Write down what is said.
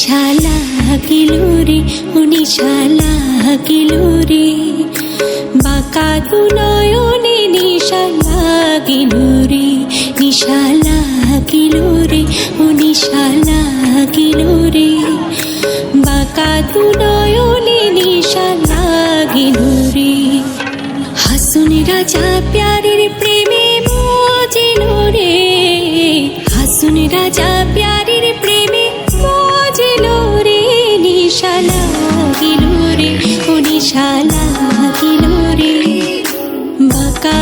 শালা লাগিল রে শালা নিশা লাগিল রে। বাঁকা দু নয়নে নিশা লাগিল রে নিশা লাগিল রে, ও নিশা লাগিল রে। বাঁকা দু নয়নে নিশা লাগিল রে। হাসুন রাজা প্যারের প্রেমে বাজিল হাসুন রাজা প্যারের প্রেমে নেশা লাগিল রে বাঁকা